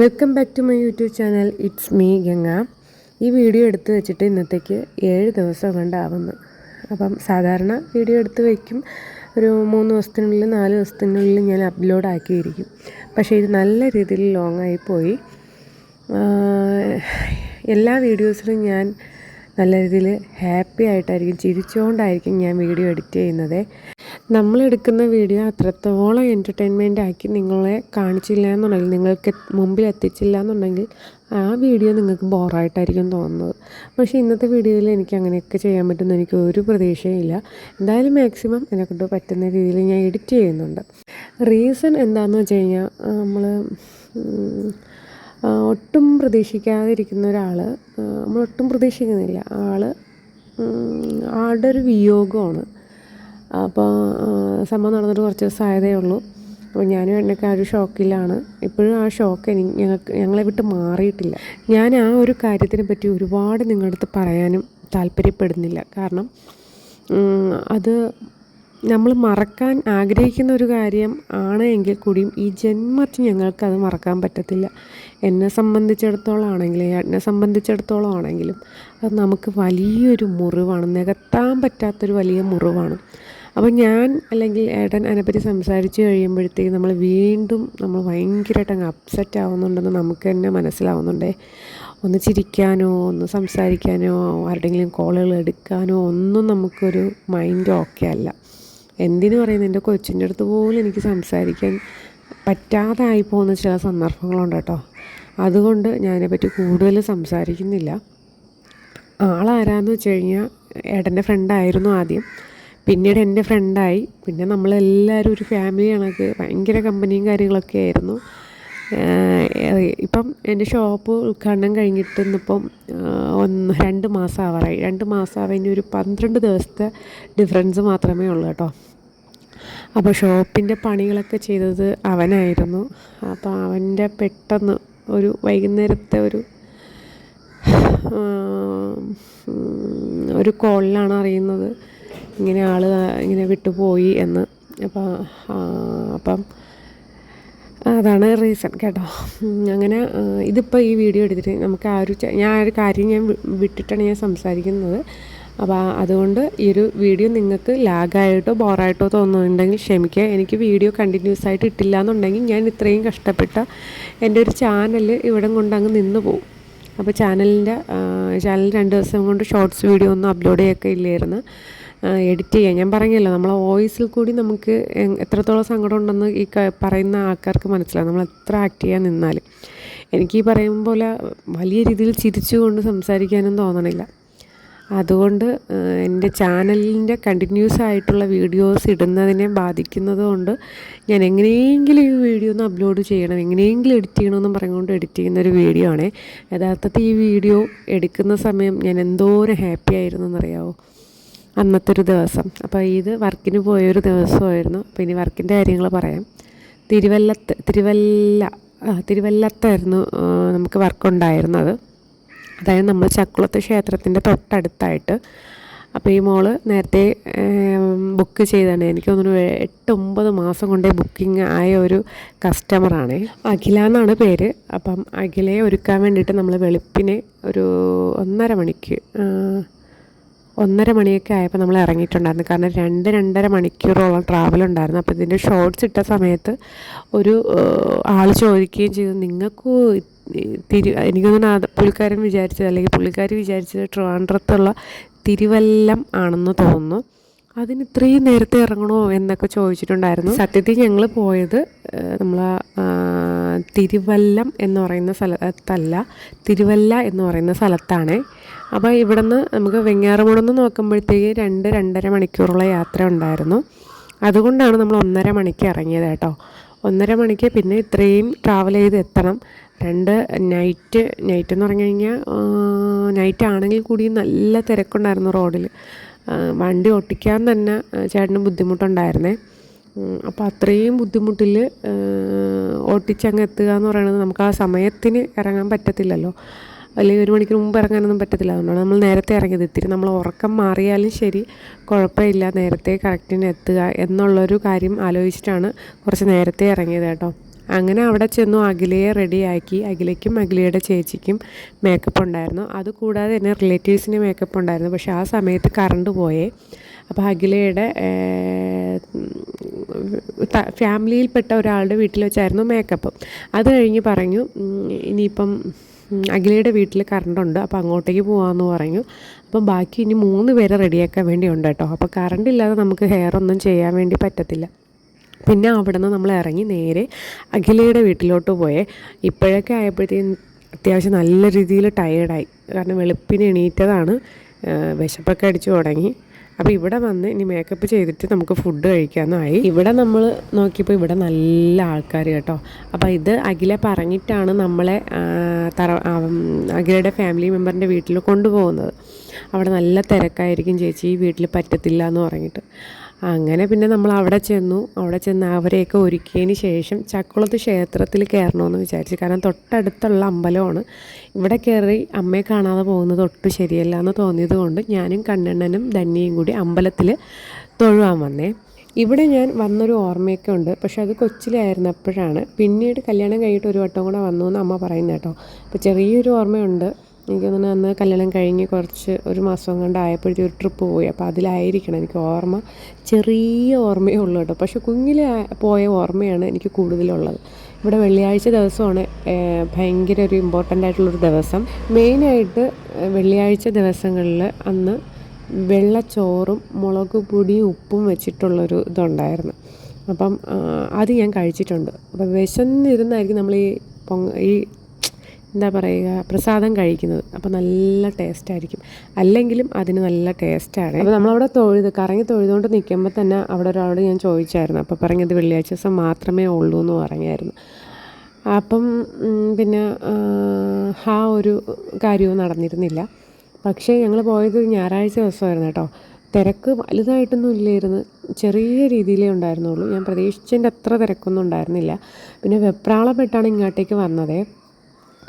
Welcome back to my YouTube channel. It's me Ganga. ഈ video എടുത്തു വെച്ചിട്ട് ഇന്നത്തേക്ക് ഏഴ് ദിവസം കൊണ്ടാവുന്നു. അപ്പം സാധാരണ വീഡിയോ എടുത്ത് വയ്ക്കും ഒരു മൂന്ന് ദിവസത്തിനുള്ളിൽ നാല് ദിവസത്തിനുള്ളിൽ ഞാൻ അപ്ലോഡ് ആക്കിയിരിക്കും. പക്ഷേ ഇത് നല്ല രീതിയിൽ ലോങ് ആയി പോയി. എല്ലാ വീഡിയോസിലും ഞാൻ നല്ല രീതിയിൽ ഹാപ്പി ആയിട്ടായിരിക്കും ചിരിച്ചുകൊണ്ടായിരിക്കും ഞാൻ വീഡിയോ എഡിറ്റ് ചെയ്യുന്നത്. നമ്മളെടുക്കുന്ന വീഡിയോ അത്രത്തോളം എന്റർടൈൻമെന്റ് ആക്കി നിങ്ങളെ കാണിച്ചില്ല എന്നുണ്ടെങ്കിൽ നിങ്ങൾക്ക് മുമ്പിൽ എത്തിച്ചില്ല എന്നുണ്ടെങ്കിൽ ആ വീഡിയോ നിങ്ങൾക്ക് ബോറായിട്ടായിരിക്കും തോന്നുന്നത്. പക്ഷേ ഇന്നത്തെ വീഡിയോയിൽ എനിക്ക് അങ്ങനെയൊക്കെ ചെയ്യാൻ പറ്റുന്ന എനിക്ക് ഒരു പ്രതീക്ഷയില്ല എന്തായാലും മാക്സിമം എന്നെക്കൊണ്ട് പറ്റുന്ന രീതിയിൽ ഞാൻ എഡിറ്റ് ചെയ്യുന്നുണ്ട്. റീസൺ എന്താണെന്ന് വെച്ച് കഴിഞ്ഞാൽ നമ്മൾ ഒട്ടും പ്രതീക്ഷിക്കാതിരിക്കുന്ന ഒരാൾ നമ്മളൊട്ടും പ്രതീക്ഷിക്കുന്നില്ല. ആൾ ആളുടെ ഒരു വിയോഗമാണ്. അപ്പോൾ സംഭവം നടന്നിട്ട് കുറച്ച് ദിവസം ആയതേ ഉള്ളൂ. അപ്പോൾ ഞാനും എന്നൊക്കെ ആ ഒരു ഷോക്കിലാണ്. ഇപ്പോഴും ആ ഷോക്ക് എനിക്ക് ഞങ്ങൾക്ക് ഞങ്ങളെ വിട്ട് മാറിയിട്ടില്ല. ഞാൻ ആ ഒരു കാര്യത്തിനെ പറ്റി ഒരുപാട് നിങ്ങളുടെ അടുത്ത് പറയാനും താല്പര്യപ്പെടുന്നില്ല. കാരണം അത് നമ്മൾ മറക്കാൻ ആഗ്രഹിക്കുന്ന ഒരു കാര്യം ആണ് എങ്കിൽ കൂടിയും ഈ ജന്മത്തിൽ ഞങ്ങൾക്കത് മറക്കാൻ പറ്റത്തില്ല. എന്നെ സംബന്ധിച്ചിടത്തോളം ആണെങ്കിലും എന്നെ സംബന്ധിച്ചിടത്തോളം ആണെങ്കിലും അത് നമുക്ക് വലിയൊരു മുറിവാണ്. നികത്താൻ പറ്റാത്തൊരു വലിയ മുറിവാണ്. അപ്പോൾ ഞാൻ അല്ലെങ്കിൽ ഏട്ടൻ അതിനെപ്പറ്റി സംസാരിച്ച് കഴിയുമ്പോഴത്തേക്ക് നമ്മൾ വീണ്ടും നമ്മൾ ഭയങ്കരമായിട്ട് അങ്ങ് അപ്സെറ്റ് ആവുന്നുണ്ടെന്ന് നമുക്ക് തന്നെ മനസ്സിലാവുന്നുണ്ടേ. ഒന്ന് ചിരിക്കാനോ ഒന്ന് സംസാരിക്കാനോ ആരുടെങ്കിലും കോളുകൾ എടുക്കാനോ ഒന്നും നമുക്കൊരു മൈൻഡ് ഓക്കെ അല്ല. എന്തിനു പറയുന്നത് എന്റെ കൊച്ചിന്റെ അടുത്ത് പോലും എനിക്ക് സംസാരിക്കാൻ പറ്റാതായി പോകുന്ന ചില സന്ദർഭങ്ങളുണ്ട് കേട്ടോ. അതുകൊണ്ട് ഞാനതിനെപ്പറ്റി കൂടുതൽ സംസാരിക്കുന്നില്ല. ആളാരാന്ന് വെച്ച് കഴിഞ്ഞാൽ ഏട്ടന്റെ ഫ്രണ്ടായിരുന്നു ആദ്യം. പിന്നീട് എന്റെ ഫ്രണ്ടായി പിന്നെ നമ്മളെല്ലാവരും ഒരു ഫാമിലി കണക്ക്. ഭയങ്കര കമ്പനിയും കാര്യങ്ങളൊക്കെ ആയിരുന്നു. ഇപ്പം എന്റെ ഷോപ്പ് ഉദ്ഘാടനം കഴിഞ്ഞിട്ട് ഇന്നിപ്പം ഒന്ന് രണ്ട് മാസം ആവാറായി രണ്ട് മാസം ആവാൻ ഒരു പന്ത്രണ്ട് ദിവസത്തെ ഡിഫറൻസ് മാത്രമേ ഉള്ളൂ കേട്ടോ. അപ്പോൾ ഷോപ്പിന്റെ പണികളൊക്കെ ചെയ്തത് അവനായിരുന്നു. അപ്പോൾ അവന്റെ പെട്ടെന്ന് ഒരു വൈകുന്നേരത്തെ ഒരു ഒരു കോളിലാണ് അറിയുന്നത്. ഇങ്ങനെ ആൾ ഇങ്ങനെ വിട്ടുപോയി എന്ന്. അപ്പം അപ്പം അതാണ് റീസൺ കേട്ടോ. അങ്ങനെ ഇതിപ്പോൾ ഈ വീഡിയോ എടുത്തിട്ട് നമുക്ക് ആ ഒരു ഞാൻ ആ ഒരു കാര്യം ഞാൻ വിട്ടിട്ടാണ് ഞാൻ സംസാരിക്കുന്നത്. അപ്പോൾ അതുകൊണ്ട് ഈ ഒരു വീഡിയോ നിങ്ങൾക്ക് ലാഗായിട്ടോ ബോറായിട്ടോ തോന്നുന്നുണ്ടെങ്കിൽ ക്ഷമിക്കുക. എനിക്ക് വീഡിയോ കണ്ടിന്യൂസ് ആയിട്ട് ഇട്ടില്ല എന്നുണ്ടെങ്കിൽ ഞാൻ ഇത്രയും കഷ്ടപ്പെട്ട എന്റെ ഒരു ചാനൽ ഇവിടെ കൊണ്ട് അങ്ങ് നിന്ന് പോകും അപ്പോൾ ചാനലിന്റെ ചാനൽ രണ്ട് ദിവസം കൊണ്ട് ഷോർട്സ് വീഡിയോ ഒന്നും അപ്ലോഡ് ചെയ്യൊക്കെ ഇല്ലായിരുന്നു എഡിറ്റ് ചെയ്യാം. ഞാൻ പറഞ്ഞല്ലോ നമ്മളെ വോയിസിൽ കൂടി നമുക്ക് എത്രത്തോളം സങ്കടം ഉണ്ടെന്ന് ഈ പറയുന്ന ആൾക്കാർക്ക് മനസ്സിലാവും. നമ്മൾ എത്ര ആക്ട് ചെയ്യാൻ നിന്നാൽ എനിക്ക് ഈ പറയും പോലെ വലിയ രീതിയിൽ ചിരിച്ചുകൊണ്ട് സംസാരിക്കാനും തോന്നണില്ല. അതുകൊണ്ട് എന്റെ ചാനലിന്റെ കണ്ടിന്യൂസ് ആയിട്ടുള്ള വീഡിയോസ് ഇടുന്നതിനെ ബാധിക്കുന്നത് കൊണ്ട് ഞാൻ എങ്ങനെയെങ്കിലും ഈ വീഡിയോ ഒന്ന് അപ്ലോഡ് ചെയ്യണം. എങ്ങനെയെങ്കിലും എഡിറ്റ് ചെയ്യണമെന്നും പറഞ്ഞുകൊണ്ട് എഡിറ്റ് ചെയ്യുന്ന ഒരു വീഡിയോ ആണേ. യഥാർത്ഥത്തിൽ ഈ വീഡിയോ എടുക്കുന്ന സമയം ഞാൻ എന്തോരം ഹാപ്പി ആയിരുന്നു എന്നറിയാമോ അന്നത്തെ ഒരു ദിവസം. അപ്പോൾ ഇത് വർക്കിന് പോയൊരു ദിവസമായിരുന്നു. അപ്പോൾ ഇനി വർക്കിന്റെ കാര്യങ്ങൾ പറയാം. തിരുവല്ലത്ത് തിരുവല്ല തിരുവല്ലത്തായിരുന്നു നമുക്ക് വർക്കുണ്ടായിരുന്നത്. അതായത് നമ്മൾ ചക്കുളത്ത് ക്ഷേത്രത്തിന്റെ തൊട്ടടുത്തായിട്ട്. അപ്പോൾ ഈ മോൾ നേരത്തെ ബുക്ക് ചെയ്താണ്. എനിക്ക് തോന്നുന്നു എട്ട് ഒമ്പത് മാസം കൊണ്ടേ ബുക്കിംഗ് ആയ ഒരു കസ്റ്റമറാണ്. അഖില എന്നാണ് പേര്. അപ്പം അഖിലയെ ഒരുക്കാൻ വേണ്ടിയിട്ട് നമ്മൾ വെളുപ്പിനെ ഒരു ഒന്നര മണിക്ക് ഒന്നര മണിയൊക്കെ ആയപ്പോൾ നമ്മൾ ഇറങ്ങിയിട്ടുണ്ടായിരുന്നു. കാരണം രണ്ട് രണ്ടര മണിക്കൂറോളം ട്രാവൽ ഉണ്ടായിരുന്നു. അപ്പോൾ ഇതിന്റെ ഷോർട്ട്സ് ഇട്ട സമയത്ത് ഒരു ആൾ ചോദിക്കുകയും ചെയ്തു നിങ്ങൾക്ക് തിരു എനിക്കൊന്നും പുള്ളിക്കാരൻ വിചാരിച്ചത് അല്ലെങ്കിൽ പുള്ളിക്കാരി വിചാരിച്ചത് ട്രിവാൻഡ്രത്തുള്ള തിരുവല്ലം ആണെന്ന് തോന്നുന്നു. അതിന് ഇത്രയും നേരത്തെ ഇറങ്ങണോ? എന്നൊക്കെ ചോദിച്ചിട്ടുണ്ടായിരുന്നു. സത്യത്തിൽ ഞങ്ങൾ പോയത് നമ്മൾ തിരുവല്ലം എന്ന് പറയുന്ന സ്ഥലത്തല്ല തിരുവല്ല എന്ന് പറയുന്ന സ്ഥലത്താണ്. അപ്പോൾ ഇവിടെ നിന്ന് നമുക്ക് വെങ്ങാറമൂടുന്ന് നോക്കുമ്പോഴത്തേക്ക് രണ്ട് രണ്ടര മണിക്കൂറുള്ള യാത്ര ഉണ്ടായിരുന്നു. അതുകൊണ്ടാണ് നമ്മൾ ഒന്നര മണിക്ക് ഇറങ്ങിയത് കേട്ടോ. ഒന്നര മണിക്ക് പിന്നെ ഇത്രയും ട്രാവൽ ചെയ്ത് എത്തണം. രണ്ട് നൈറ്റ് നൈറ്റ് എന്ന് പറഞ്ഞു കഴിഞ്ഞാൽ നൈറ്റ് ആണെങ്കിൽ കൂടി നല്ല തിരക്കുണ്ടായിരുന്നു റോഡിൽ വണ്ടി ഓട്ടിക്കാൻ തന്നെ ചേട്ടന് ബുദ്ധിമുട്ടുണ്ടായിരുന്നേ. അപ്പോൾ അത്രയും ബുദ്ധിമുട്ടിൽ ഓട്ടിച്ചങ്ങ് എത്തുക എന്ന് പറയുന്നത് നമുക്ക് ആ സമയത്തിന് ഇറങ്ങാൻ പറ്റത്തില്ലല്ലോ. അല്ലെങ്കിൽ ഒരു മണിക്കൂർ മുമ്പ് ഇറങ്ങാനൊന്നും പറ്റത്തില്ല. അതുകൊണ്ടാണ് നമ്മൾ നേരത്തെ ഇറങ്ങിയത്. ഇത്തിരി നമ്മൾ ഉറക്കം മാറിയാലും ശരി കുഴപ്പമില്ല. നേരത്തെ കറക്റ്റിന് എത്തുക എന്നുള്ളൊരു കാര്യം ആലോചിച്ചിട്ടാണ് കുറച്ച് നേരത്തെ ഇറങ്ങിയത് കേട്ടോ. അങ്ങനെ അവിടെ ചെന്നു അഖിലയെ റെഡിയാക്കി അഖിലയ്ക്കും അഖിലയുടെ ചേച്ചിക്കും മേക്കപ്പ് ഉണ്ടായിരുന്നു. അതുകൂടാതെ തന്നെ റിലേറ്റീവ്സിന് മേക്കപ്പ് ഉണ്ടായിരുന്നു. പക്ഷേ ആ സമയത്ത് കറണ്ട് പോയേ. അപ്പോൾ അഖിലയുടെ ഫാമിലിയിൽപ്പെട്ട ഒരാളുടെ വീട്ടിൽ വെച്ചായിരുന്നു മേക്കപ്പ് അത് കഴിഞ്ഞ് പറഞ്ഞു ഇനിയിപ്പം അഖിലയുടെ വീട്ടിൽ കറണ്ടുണ്ട്. അപ്പോൾ അങ്ങോട്ടേക്ക് പോകാമെന്ന് പറഞ്ഞു. അപ്പം ബാക്കി ഇനി മൂന്ന് പേരെ റെഡിയാക്കാൻ വേണ്ടി ഉണ്ട് കേട്ടോ. അപ്പോൾ കറണ്ട് ഇല്ലാതെ നമുക്ക് ഹെയർ ഒന്നും ചെയ്യാൻ വേണ്ടി പറ്റത്തില്ല. പിന്നെ അവിടെ നിന്ന് നമ്മൾ ഇറങ്ങി നേരെ അഖിലയുടെ വീട്ടിലോട്ട് പോയേ. ഇപ്പോഴൊക്കെ ആയപ്പോഴത്തേക്കും അത്യാവശ്യം നല്ല രീതിയിൽ ടയേർഡായി കാരണം വെളുപ്പിന് എണീറ്റതാണ്. വിശപ്പൊക്കെ അടിച്ചു തുടങ്ങി. അപ്പോൾ ഇവിടെ വന്ന് ഇനി മേക്കപ്പ് ചെയ്തിട്ട് നമുക്ക് ഫുഡ് കഴിക്കാമെന്നായി ഇവിടെ നമ്മൾ നോക്കിയപ്പോൾ ഇവിടെ നല്ല ആൾക്കാർ കേട്ടോ. അപ്പോൾ ഇത് അഖില പറഞ്ഞിട്ടാണ് നമ്മളെ തറ അഖിലയുടെ ഫാമിലി മെമ്പറിന്റെ വീട്ടിൽ കൊണ്ടുപോകുന്നത്. അവിടെ നല്ല തിരക്കായിരിക്കും ചേച്ചി ഈ വീട്ടിൽ പറ്റത്തില്ല എന്ന് പറഞ്ഞിട്ട്. അങ്ങനെ പിന്നെ നമ്മൾ അവിടെ ചെന്നു. അവിടെ ചെന്ന് അവരെയൊക്കെ ഒരുക്കിയതിന് ശേഷം ചക്കുളത്ത് ക്ഷേത്രത്തിൽ കയറണമെന്ന് വിചാരിച്ചു. കാരണം തൊട്ടടുത്തുള്ള അമ്പലമാണ്. ഇവിടെ കയറി അമ്മയെ കാണാതെ പോകുന്നത് ഒട്ടും ശരിയല്ല എന്ന് തോന്നിയത് കൊണ്ട് ഞാനും കണ്ണണ്ണനും ധന്യയും കൂടി അമ്പലത്തിൽ തൊഴുവാൻ വന്നേ. ഇവിടെ ഞാൻ വന്നൊരു ഓർമ്മയൊക്കെ ഉണ്ട്. പക്ഷെ അത് കൊച്ചിലായിരുന്നപ്പോഴാണ്. പിന്നീട് കല്യാണം കഴിഞ്ഞിട്ട് ഒരു വട്ടം കൂടെ വന്നു എന്ന് അമ്മ പറയുന്നത് കേട്ടോ. അപ്പോൾ ചെറിയൊരു ഓർമ്മയുണ്ട്. എനിക്ക് തോന്നുന്നു അന്ന് കല്യാണം കഴിഞ്ഞ് കുറച്ച് ഒരു മാസം കൊണ്ട് ആയപ്പോഴത്തെ ഒരു ട്രിപ്പ് പോയി. അപ്പോൾ അതിലായിരിക്കണം എനിക്ക് ഓർമ്മ. ചെറിയ ഓർമ്മയേ ഉള്ളൂ കേട്ടോ. പക്ഷേ കുഞ്ഞിൽ പോയ ഓർമ്മയാണ് എനിക്ക് കൂടുതലുള്ളത്. ഇവിടെ വെള്ളിയാഴ്ച ദിവസമാണ് ഭയങ്കര ഒരു ഇമ്പോർട്ടന്റ് ആയിട്ടുള്ളൊരു ദിവസം. മെയിനായിട്ട് വെള്ളിയാഴ്ച ദിവസങ്ങളിൽ അന്ന് വെള്ളച്ചോറും മുളക് പൊടിയും ഉപ്പും വെച്ചിട്ടുള്ളൊരു ഇതുണ്ടായിരുന്നു. അപ്പം അത് ഞാൻ കഴിച്ചിട്ടുണ്ട്. അപ്പം വിശന്നിരുന്നായിരിക്കും നമ്മൾ ഈ പൊങ്ങ ഈ എന്താ പറയുക പ്രസാദം കഴിക്കുന്നത്. അപ്പോൾ നല്ല ടേസ്റ്റ് ആയിരിക്കും. അല്ലെങ്കിലും അതിന് നല്ല ടേസ്റ്റാണ് അപ്പോൾ നമ്മളവിടെ തൊഴുത് കറങ്ങി തൊഴുതുകൊണ്ട് നിൽക്കുമ്പോൾ തന്നെ അവിടെ ഒരാളോട് ഞാൻ ചോദിച്ചായിരുന്നു. അപ്പോൾ പറഞ്ഞത് വെള്ളിയാഴ്ച ദിവസം മാത്രമേ ഉള്ളൂ എന്ന് പറഞ്ഞായിരുന്നു. അപ്പം പിന്നെ ആ ഒരു കാര്യവും നടന്നിരുന്നില്ല. പക്ഷേ ഞങ്ങൾ പോയത് ഞായറാഴ്ച ദിവസമായിരുന്നു കേട്ടോ. തിരക്ക് വലുതായിട്ടൊന്നും ഇല്ലായിരുന്നു. ചെറിയ രീതിയിലേ ഉണ്ടായിരുന്നുള്ളൂ. ഞാൻ പ്രതീക്ഷിച്ചതിന്റെ അത്ര തിരക്കൊന്നും ഉണ്ടായിരുന്നില്ല. പിന്നെ വെപ്രാളപ്പെട്ടാണ് ഇങ്ങോട്ടേക്ക് വന്നത്.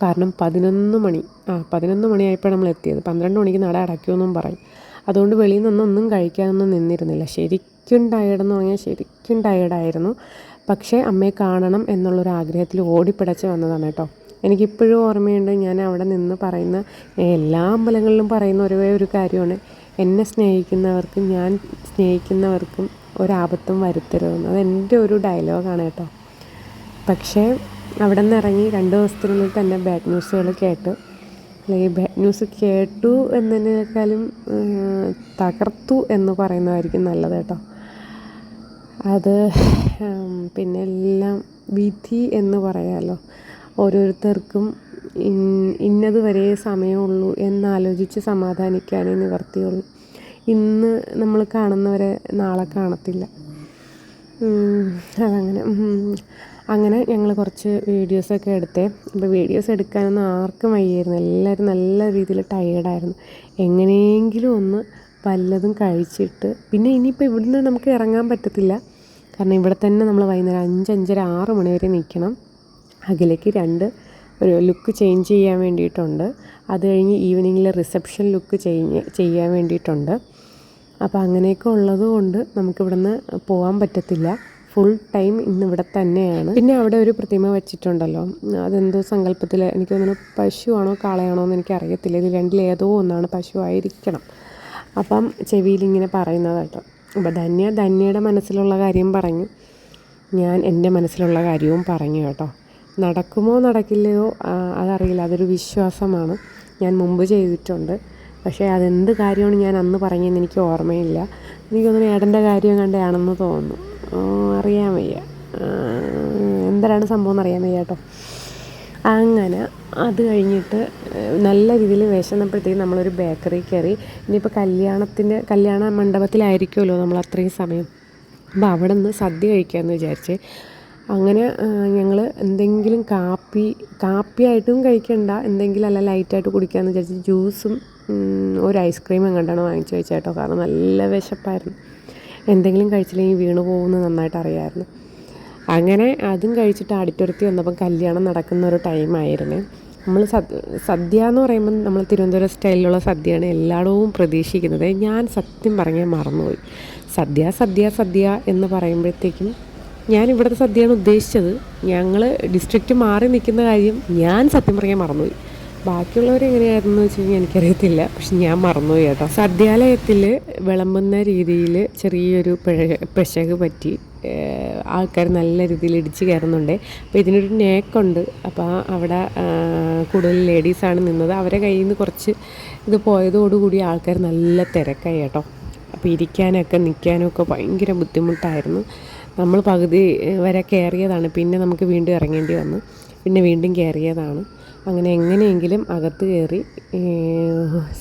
കാരണം പതിനൊന്ന് മണി. ആ പതിനൊന്ന് മണിയായപ്പോൾ നമ്മൾ എത്തിയത്. പന്ത്രണ്ട് മണിക്ക് നട അടയ്ക്കുമെന്നും പറയും അതുകൊണ്ട് വെളിയിൽ നിന്നൊന്നും കഴിക്കാനൊന്നും നിന്നിരുന്നില്ല. ശരിക്കും ടയേർഡെന്ന് പറഞ്ഞാൽ ശരിക്കും ടയേർഡായിരുന്നു പക്ഷേ അമ്മയെ കാണണം എന്നുള്ളൊരു ആഗ്രഹത്തിൽ ഓടിപ്പിടച്ച് വന്നതാണ് കേട്ടോ. എനിക്കിപ്പോഴും ഓർമ്മയുണ്ട് ഞാൻ അവിടെ നിന്ന് പറയുന്ന എല്ലാ അമ്പലങ്ങളിലും പറയുന്ന ഒരേ ഒരു കാര്യമാണ്. എന്നെ സ്നേഹിക്കുന്നവർക്കും ഞാൻ സ്നേഹിക്കുന്നവർക്കും ഒരാപത്തും വരുത്തരുതെന്ന്. അത് എന്റെ ഒരു ഡയലോഗാണ് കേട്ടോ. പക്ഷേ അവിടെ നിന്ന് ഇറങ്ങി രണ്ട് ദിവസത്തിനുള്ളിൽ തന്നെ ബാഡ് ന്യൂസുകൾ കേട്ടു. അല്ലെങ്കിൽ ബാഡ് ന്യൂസ് കേട്ടു എന്നതിനേക്കാളും തകർത്തു എന്ന് പറയുന്നതായിരിക്കും നല്ലത് കേട്ടോ. അത് പിന്നെ എല്ലാം വിധി എന്ന് പറയാമല്ലോ ഓരോരുത്തർക്കും ഇന്നത് വരെ സമയമുള്ളൂ എന്നാലോചിച്ച് സമാധാനിക്കാനേ നിവർത്തിയുള്ളൂ. ഇന്ന് നമ്മൾ കാണുന്നവരെ നാളെ കാണത്തില്ല. അതങ്ങനെ അങ്ങനെ ഞങ്ങൾ കുറച്ച് വീഡിയോസൊക്കെ എടുത്തേ. അപ്പോൾ വീഡിയോസ് എടുക്കാനൊന്നും ആർക്കും വയ്യായിരുന്നു. എല്ലാവരും നല്ല രീതിയിൽ ടയേർഡായിരുന്നു എങ്ങനെയെങ്കിലും ഒന്ന് വല്ലതും കഴിച്ചിട്ട് പിന്നെ ഇനിയിപ്പോൾ ഇവിടുന്ന് നമുക്ക് ഇറങ്ങാൻ പറ്റത്തില്ല. കാരണം ഇവിടെ തന്നെ നമ്മൾ വൈകുന്നേരം അഞ്ച് അഞ്ചര ആറ് മണി വരെ നിൽക്കണം അകലേക്ക് രണ്ട് ഒരു ലുക്ക് ചേഞ്ച് ചെയ്യാൻ വേണ്ടിയിട്ടുണ്ട്. അത് കഴിഞ്ഞ് ഈവനിങ്ങിൽ റിസപ്ഷൻ ലുക്ക് ചെയ്ഞ്ഞ് ചെയ്യാൻ വേണ്ടിയിട്ടുണ്ട്. അപ്പോൾ അങ്ങനെയൊക്കെ ഉള്ളത് കൊണ്ട് നമുക്കിവിടുന്ന് പോകാൻ പറ്റത്തില്ല. ഫുൾ ടൈം ഇന്നിവിടെ തന്നെയാണ്. പിന്നെ അവിടെ ഒരു പ്രതിമ വെച്ചിട്ടുണ്ടല്ലോ. അതെന്തോ സങ്കല്പത്തിൽ എനിക്ക് തോന്നുന്നു പശുവാണോ കാളയാണോ എന്ന് എനിക്ക് അറിയത്തില്ല. ഇത് രണ്ടിലേതോ ഒന്നാണ് പശു ആയിരിക്കണം അപ്പം ചെവിയിലിങ്ങനെ പറയുന്നത് കേട്ടോ. അപ്പോൾ ധന്യ ധന്യയുടെ മനസ്സിലുള്ള കാര്യം പറഞ്ഞു. ഞാൻ എന്റെ മനസ്സിലുള്ള കാര്യവും പറഞ്ഞു കേട്ടോ. നടക്കുമോ നടക്കില്ലയോ അതറിയില്ല. അതൊരു വിശ്വാസമാണ്. ഞാൻ മുമ്പ് ചെയ്തിട്ടുണ്ട്. പക്ഷേ അതെന്ത് കാര്യമാണ് ഞാൻ അന്ന് പറഞ്ഞതെന്ന് എനിക്ക് ഓർമ്മയില്ല. എനിക്ക് തോന്നുന്നു ഏടന്റെ കാര്യം കണ്ടാണെന്ന് തോന്നുന്നു. അറിയാൻ വയ്യ. എന്തരാണ് സംഭവം എന്ന് അറിയാൻ വയ്യ കേട്ടോ. അങ്ങനെ അത് കഴിഞ്ഞിട്ട് നല്ല രീതിയിൽ വിശന്നപ്പോഴത്തേക്കും നമ്മളൊരു ബേക്കറി കയറി. ഇനിയിപ്പോൾ കല്യാണത്തിന്റെ കല്യാണ മണ്ഡപത്തിലായിരിക്കുമല്ലോ നമ്മൾ അത്രയും സമയം. അപ്പോൾ അവിടെ നിന്ന് സദ്യ കഴിക്കാമെന്ന് വിചാരിച്ച്. അങ്ങനെ ഞങ്ങൾ എന്തെങ്കിലും കാപ്പി കാപ്പിയായിട്ടും കഴിക്കണ്ട. എന്തെങ്കിലും അല്ല ലൈറ്റായിട്ട് കുടിക്കാമെന്ന് വിചാരിച്ച് ജ്യൂസും ഒരു ഐസ്ക്രീമും കണ്ടാണ് വാങ്ങിച്ചു വെച്ചേട്ടോ കാരണം നല്ല വിശപ്പായിരുന്നു. എന്തെങ്കിലും കഴിച്ചില്ലെങ്കിൽ വീണു പോകുമെന്ന് നന്നായിട്ട് അറിയാമായിരുന്നു അങ്ങനെ അതും കഴിച്ചിട്ട് ആഡിറ്റോറിയത്തിൽ വന്നപ്പം കല്യാണം നടക്കുന്ന ഒരു ടൈമായിരുന്നു നമ്മൾ സദ്യ എന്ന് പറയുമ്പം നമ്മൾ തിരുവനന്തപുരം സ്റ്റൈലിലുള്ള സദ്യയാണ് എല്ലായിടവും പ്രതീക്ഷിക്കുന്നത്. ഞാൻ സത്യം പറഞ്ഞാൽ മറന്നുപോയി. സദ്യ സദ്യ സദ്യ എന്ന് പറയുമ്പോഴത്തേക്കും ഞാൻ ഇവിടുത്തെ സദ്യയാണ് ഉദ്ദേശിച്ചത്. ഞങ്ങൾ ഡിസ്ട്രിക്റ്റ് മാറി നിൽക്കുന്ന കാര്യം ഞാൻ സത്യം പറഞ്ഞാൽ മറന്നുപോയി. ബാക്കിയുള്ളവർ എങ്ങനെയായിരുന്നു വെച്ച് കഴിഞ്ഞാൽ എനിക്കറിയത്തില്ല. പക്ഷെ ഞാൻ മറന്നുപോയി കേട്ടോ. സദ്യാലയത്തിൽ വിളമ്പുന്ന രീതിയിൽ ചെറിയൊരു പിശക് പറ്റി ആൾക്കാർ നല്ല രീതിയിൽ ഇടിച്ച് കയറുന്നുണ്ട്. അപ്പോൾ ഇതിനൊരു നേക്കുണ്ട്. അപ്പോൾ അവിടെ കൂടുതൽ ലേഡീസാണ് നിന്നത്. അവരെ കയ്യിൽ നിന്ന് കുറച്ച് ഇത് പോയതോടുകൂടി ആൾക്കാർ നല്ല തിരക്കായി കേട്ടോ. അപ്പോൾ ഇരിക്കാനൊക്കെ നിൽക്കാനൊക്കെ ഭയങ്കര ബുദ്ധിമുട്ടായിരുന്നു. നമ്മൾ പകുതി വരെ കയറിയതാണ്. പിന്നെ നമുക്ക് വീണ്ടും ഇറങ്ങേണ്ടി വന്നു. പിന്നെ വീണ്ടും കയറിയതാണ്. അങ്ങനെ എങ്ങനെയെങ്കിലും അകത്ത് കയറി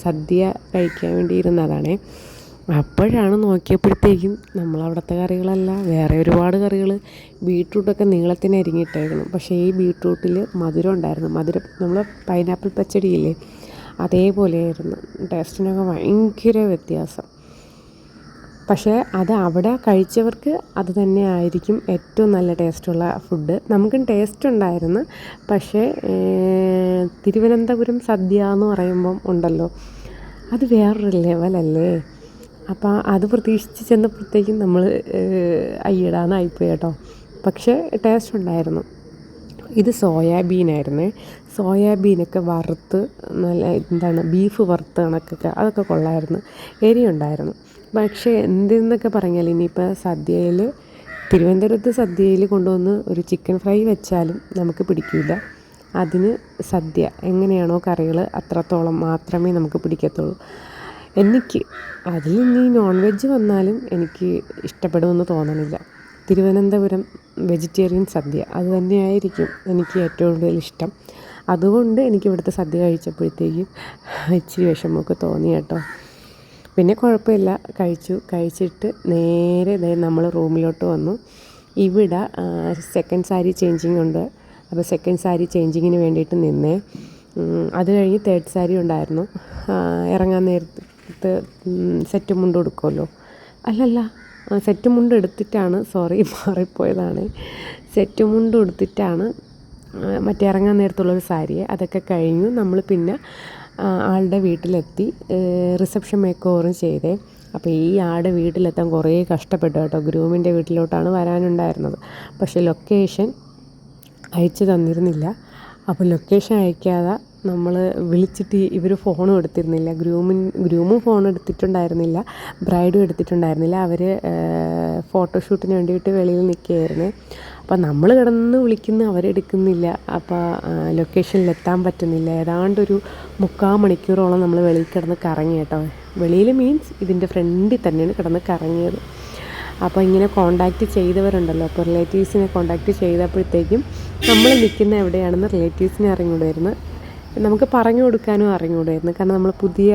സദ്യ കഴിക്കാൻ വേണ്ടി ഇരുന്നതാണേ. അപ്പോഴാണ് നോക്കിയപ്പോഴത്തേക്കും നമ്മളവിടുത്തെ കറികളല്ല വേറെ ഒരുപാട് കറികൾ ബീട്രൂട്ടൊക്കെ നീളത്തിന് അരിഞ്ഞിട്ടായിരുന്നു പക്ഷേ ഈ ബീട്രൂട്ടിൽ മധുരം ഉണ്ടായിരുന്നു. മധുരം നമ്മൾ പൈനാപ്പിൾ പച്ചടിയില്ലേ അതേപോലെയായിരുന്നു. ടേസ്റ്റിനൊക്കെ ഭയങ്കര വ്യത്യാസം. പക്ഷേ അത് അവിടെ കഴിച്ചവർക്ക് അത് തന്നെ ആയിരിക്കും ഏറ്റവും നല്ല ടേസ്റ്റുള്ള ഫുഡ്. നമുക്കും ടേസ്റ്റ് ഉണ്ടായിരുന്നു. പക്ഷേ തിരുവനന്തപുരം സദ്യ എന്ന് പറയുമ്പം ഉണ്ടല്ലോ അത് വേറൊരു ലെവലല്ലേ അപ്പോൾ അത് പ്രതീക്ഷിച്ച് ചെന്നപ്പോഴത്തേക്കും നമ്മൾ അയ്യടാന്നായിപ്പോയി കേട്ടോ. പക്ഷേ ടേസ്റ്റ് ഉണ്ടായിരുന്നു. ഇത് സോയാബീനായിരുന്നേ. സോയാബീനൊക്കെ വറുത്ത് നല്ല എന്താണ് ബീഫ് വറുത്ത് കണക്കൊക്കെ അതൊക്കെ കൊള്ളായിരുന്നു. എരിയുണ്ടായിരുന്നു പക്ഷേ എന്തെന്നൊക്കെ പറഞ്ഞാൽ ഇനിയിപ്പോൾ സദ്യയിൽ തിരുവനന്തപുരത്ത് സദ്യയിൽ കൊണ്ടുവന്ന് ഒരു ചിക്കൻ ഫ്രൈ വെച്ചാലും നമുക്ക് പിടിക്കില്ല അതിന് സദ്യ എങ്ങനെയാണോ കറികൾ അത്രത്തോളം മാത്രമേ നമുക്ക് പിടിക്കത്തുള്ളൂ. എനിക്ക് അതിൽ ഇനി നോൺ വെജ് വന്നാലും എനിക്ക് ഇഷ്ടപ്പെടുമെന്ന് തോന്നണില്ല. തിരുവനന്തപുരം വെജിറ്റേറിയൻ സദ്യ അത് തന്നെയായിരിക്കും എനിക്ക് ഏറ്റവും കൂടുതൽ ഇഷ്ടം. അതുകൊണ്ട് എനിക്ക് ഇവിടുത്തെ സദ്യ കഴിച്ചപ്പോഴത്തേക്കും ഇച്ചിരി വിഷമമൊക്കെ തോന്നി കേട്ടോ. പിന്നെ കുഴപ്പമില്ല. കഴിച്ചു. കഴിച്ചിട്ട് നേരെ നമ്മൾ റൂമിലോട്ട് വന്നു. ഇവിടെ സെക്കൻഡ് സാരി ചേഞ്ചിങ് ഉണ്ട്. അപ്പോൾ സെക്കൻഡ് സാരി ചേഞ്ചിങ്ങിന് വേണ്ടിയിട്ട് നിന്നേ. അത് കഴിഞ്ഞ് തേർഡ് സാരി ഉണ്ടായിരുന്നു. ഇറങ്ങാൻ നേരത്ത് സെറ്റ് മുണ്ട് കൊടുക്കുമല്ലോ. അല്ലല്ല സെറ്റ് മുണ്ട് എടുത്തിട്ടാണ് സോറി മാറിപ്പോയതാണ്. സെറ്റ് മുണ്ട് എടുത്തിട്ടാണ് മറ്റേ ഇറങ്ങാൻ നേരത്തുള്ളൊരു സാരിയെ അതൊക്കെ കഴിഞ്ഞു. നമ്മൾ പിന്നെ ആളുടെ വീട്ടിലെത്തി റിസപ്ഷൻ മേക്ക് ഓവറും ചെയ്തേ. അപ്പോൾ ഈ ആടെ വീട്ടിലെത്താൻ കുറേ കഷ്ടപ്പെട്ടു കേട്ടോ. ഗ്രൂമിന്റെ വീട്ടിലോട്ടാണ് വരാനുണ്ടായിരുന്നത്. പക്ഷേ ലൊക്കേഷൻ അയച്ചു തന്നിരുന്നില്ല. അപ്പോൾ ലൊക്കേഷൻ അയക്കാതെ നമ്മൾ വിളിച്ചിട്ട് ഇവർ ഫോണും എടുത്തിരുന്നില്ല. ഗ്രൂമിൻ ഗ്രൂമും ഫോൺ എടുത്തിട്ടുണ്ടായിരുന്നില്ല. ബ്രൈഡും എടുത്തിട്ടുണ്ടായിരുന്നില്ല. അവർ ഫോട്ടോഷൂട്ടിന് വേണ്ടിയിട്ട് വെളിയിൽ നിൽക്കുകയായിരുന്നു. അപ്പോൾ നമ്മൾ കിടന്ന് വിളിക്കുന്നു അവരെടുക്കുന്നില്ല അപ്പോൾ ലൊക്കേഷനിലെത്താൻ പറ്റുന്നില്ല. ഏതാണ്ടൊരു മുക്കാൽ മണിക്കൂറോളം നമ്മൾ വെളിയിൽ കിടന്ന് കറങ്ങി കേട്ടോ. വെളിയിൽ മീൻസ് ഇതിന്റെ ഫ്രണ്ടിൽ തന്നെയാണ് കിടന്ന് കറങ്ങിയത്. അപ്പോൾ ഇങ്ങനെ കോണ്ടാക്റ്റ് ചെയ്തവരുണ്ടല്ലോ. അപ്പോൾ റിലേറ്റീവ്സിനെ കോണ്ടാക്റ്റ് ചെയ്തപ്പോഴത്തേക്കും നമ്മൾ നിൽക്കുന്ന എവിടെയാണെന്ന് റിലേറ്റീവ്സിനെ അറിഞ്ഞുകൂടായിരുന്നു. നമുക്ക് പറഞ്ഞു കൊടുക്കാനും അറിഞ്ഞുകൂടായിരുന്നു കാരണം നമ്മൾ പുതിയ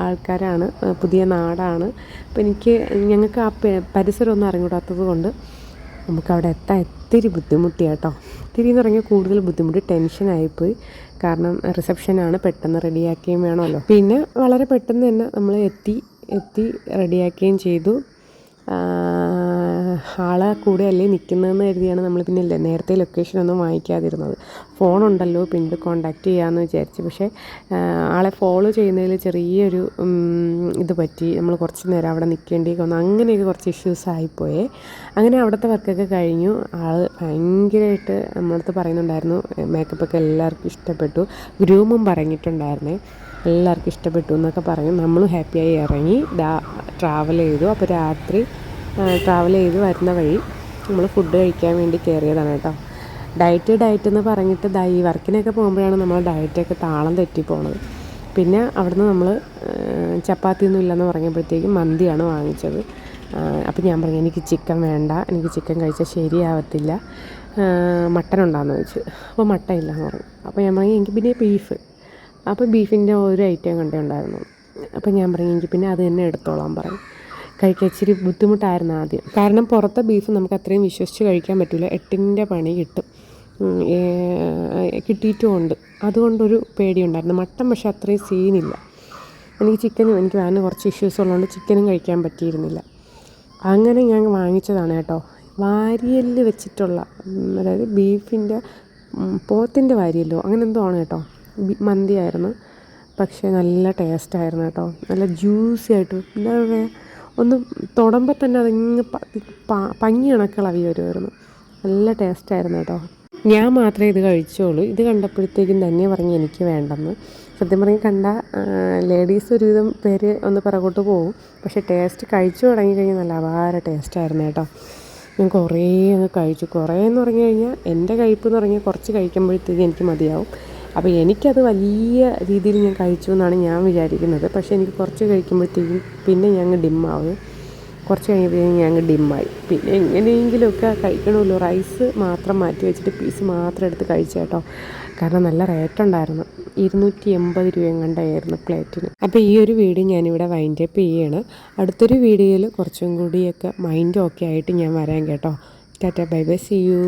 ആൾക്കാരാണ് പുതിയ നാടാണ്. അപ്പോൾ എനിക്ക് ഞങ്ങൾക്ക് ആ പരിസരമൊന്നും അറിഞ്ഞുകൂടാത്തത് കൊണ്ട് നമുക്കവിടെ എത്താൻ ഒത്തിരി ബുദ്ധിമുട്ടി കേട്ടോ ഒത്തിരി എന്ന് പറഞ്ഞാൽ കൂടുതൽ ബുദ്ധിമുട്ടി ടെൻഷനായിപ്പോയി കാരണം റിസപ്ഷനാണ് പെട്ടെന്ന് റെഡിയാക്കുകയും വേണമല്ലോ. പിന്നെ വളരെ പെട്ടെന്ന് തന്നെ നമ്മൾ എത്തി എത്തി റെഡിയാക്കുകയും ചെയ്തു. ആളെ കൂടെ അല്ലേ നിൽക്കുന്നതെന്ന് കരുതിയാണ് നമ്മൾ പിന്നെ നേരത്തെ ലൊക്കേഷനൊന്നും വാങ്ങിക്കാതിരുന്നത്. ഫോണുണ്ടല്ലോ പിന്നീട് കോണ്ടാക്ട് ചെയ്യാമെന്ന് വിചാരിച്ചു. പക്ഷേ ആളെ ഫോളോ ചെയ്യുന്നതിൽ ചെറിയൊരു ഇത് പറ്റി. നമ്മൾ കുറച്ച് നേരം അവിടെ നിൽക്കേണ്ടി വന്നു. അങ്ങനെയൊക്കെ കുറച്ച് ഇഷ്യൂസ് ആയിപ്പോയേ. അങ്ങനെ അവിടുത്തെ വർക്കൊക്കെ കഴിഞ്ഞു. ആൾ ഭയങ്കരമായിട്ട് നമ്മളടുത്ത് പറയുന്നുണ്ടായിരുന്നു. മേക്കപ്പൊക്കെ എല്ലാവർക്കും ഇഷ്ടപ്പെട്ടു. ഗ്രൂമും പറഞ്ഞിട്ടുണ്ടായിരുന്നേ. എല്ലാവർക്കും ഇഷ്ടപ്പെട്ടു എന്നൊക്കെ പറഞ്ഞു നമ്മളും ഹാപ്പിയായി ഇറങ്ങി. ദാ ട്രാവൽ ചെയ്തു. അപ്പോൾ രാത്രി ട്രാവൽ ചെയ്ത് വരുന്ന വഴി നമ്മൾ ഫുഡ് കഴിക്കാൻ വേണ്ടി കയറിയതാണ് കേട്ടോ. ഡയറ്റ് ഡയറ്റ് എന്ന് പറഞ്ഞിട്ട് ദാ ഈ വർക്കിനൊക്കെ പോകുമ്പോഴാണ് നമ്മൾ ഡയറ്റൊക്കെ താളം തെറ്റി പോണത്. പിന്നെ അവിടുന്ന് നമ്മൾ ചപ്പാത്തി ഒന്നും ഇല്ലെന്ന് പറഞ്ഞപ്പോഴത്തേക്കും മന്തിയാണ് വാങ്ങിച്ചത്. അപ്പോൾ ഞാൻ പറഞ്ഞു എനിക്ക് ചിക്കൻ വേണ്ട. എനിക്ക് ചിക്കൻ കഴിച്ചാൽ ശരിയാവത്തില്ല. മട്ടൻ ഉണ്ടാകുന്ന ചോദിച്ചു. അപ്പോൾ മട്ടൻ ഇല്ലയെന്ന് പറഞ്ഞു. അപ്പോൾ ഞാൻ പറഞ്ഞു എനിക്ക് പിന്നെ ബീഫ് അപ്പോൾ ബീഫിന്റെ ഒരു ഐറ്റം കണ്ടേ ഉണ്ടായിരുന്നു അപ്പോൾ ഞാൻ പറഞ്ഞു എനിക്ക് പിന്നെ അത് തന്നെ എടുത്തോളാൻ പറഞ്ഞു. കഴിക്കാൻ ഇച്ചിരി ബുദ്ധിമുട്ടായിരുന്നു ആദ്യം. കാരണം പുറത്തെ ബീഫ് നമുക്ക് അത്രയും വിശ്വസിച്ച് കഴിക്കാൻ പറ്റില്ല എട്ടിന്റെ പണി കിട്ടും. കിട്ടിയിട്ടുമുണ്ട് അതുകൊണ്ടൊരു പേടിയുണ്ടായിരുന്നു. മട്ടൻ പക്ഷേ അത്രയും സീനില്ല. എനിക്ക് ചിക്കനും എനിക്ക് വേറെ കുറച്ച് ഇഷ്യൂസ് ഉള്ളതുകൊണ്ട് ചിക്കനും കഴിക്കാൻ പറ്റിയിരുന്നില്ല. അങ്ങനെ ഞാൻ വാങ്ങിച്ചതാണ് കേട്ടോ. വാരിയൽ വെച്ചിട്ടുള്ള അതായത് ബീഫിന്റെ പോത്തിന്റെ വാരിയല്ലോ അങ്ങനെ എന്തോ ആണ് കേട്ടോ. മന്തിയായിരുന്നു. പക്ഷേ നല്ല ടേസ്റ്റായിരുന്നു കേട്ടോ. നല്ല ജ്യൂസി ആയിട്ട് എന്താ ഒന്ന് തൊടുമ്പോൾ തന്നെ അതിങ്ങ് പഞ്ഞി കണക്കിളവി വരുമായിരുന്നു നല്ല ടേസ്റ്റായിരുന്നു കേട്ടോ. ഞാൻ മാത്രമേ ഇത് കഴിച്ചോളൂ. ഇത് കണ്ടപ്പോഴത്തേക്കും തന്നെ പറഞ്ഞ് എനിക്ക് വേണ്ടെന്ന്. സത്യം പറഞ്ഞ് കണ്ട ലേഡീസ് ഒരുവിധം പേര് ഒന്ന് പിറകോട്ട് പോകും പക്ഷേ ടേസ്റ്റ് കഴിച്ചു തുടങ്ങിക്കഴിഞ്ഞാൽ നല്ല അപാര ടേസ്റ്റായിരുന്നു കേട്ടോ. ഞാൻ കുറേ അങ്ങ് കഴിച്ചു. കുറേ എന്ന് പറഞ്ഞു കഴിഞ്ഞാൽ എന്റെ കഴിപ്പ് എന്ന് പറഞ്ഞാൽ കുറച്ച് കഴിക്കുമ്പോഴത്തേക്കും എനിക്ക് മതിയാവും. അപ്പോൾ എനിക്കത് വലിയ രീതിയിൽ ഞാൻ കഴിച്ചു എന്നാണ് ഞാൻ വിചാരിക്കുന്നത്. പക്ഷേ എനിക്ക് കുറച്ച് കഴിക്കുമ്പോഴത്തേക്കും പിന്നെ ഞാൻ ഡിമ്മാവും കുറച്ച് കഴിഞ്ഞപ്പോഴത്തേക്കും ഞാൻ ഡിമ്മായി. പിന്നെ എങ്ങനെയെങ്കിലുമൊക്കെ കഴിക്കണമല്ലോ. റൈസ് മാത്രം മാറ്റി വെച്ചിട്ട് പീസ് മാത്രം എടുത്ത് കഴിച്ചു കേട്ടോ. കാരണം നല്ല റേറ്റ് ഉണ്ടായിരുന്നു. ഇരുന്നൂറ്റി എൺപത് രൂപയും കണ്ടായിരുന്നു പ്ലേറ്റിന്. അപ്പോൾ ഈ ഒരു വീഡിയോ ഞാനിവിടെ വൈൻഡ് അപ്പ് ചെയ്യാണ്. അടുത്തൊരു വീഡിയോയിൽ കുറച്ചും കൂടിയൊക്കെ മൈൻഡ് ഓക്കെ ആയിട്ട് ഞാൻ വരാം കേട്ടോ. Tata bye bye see U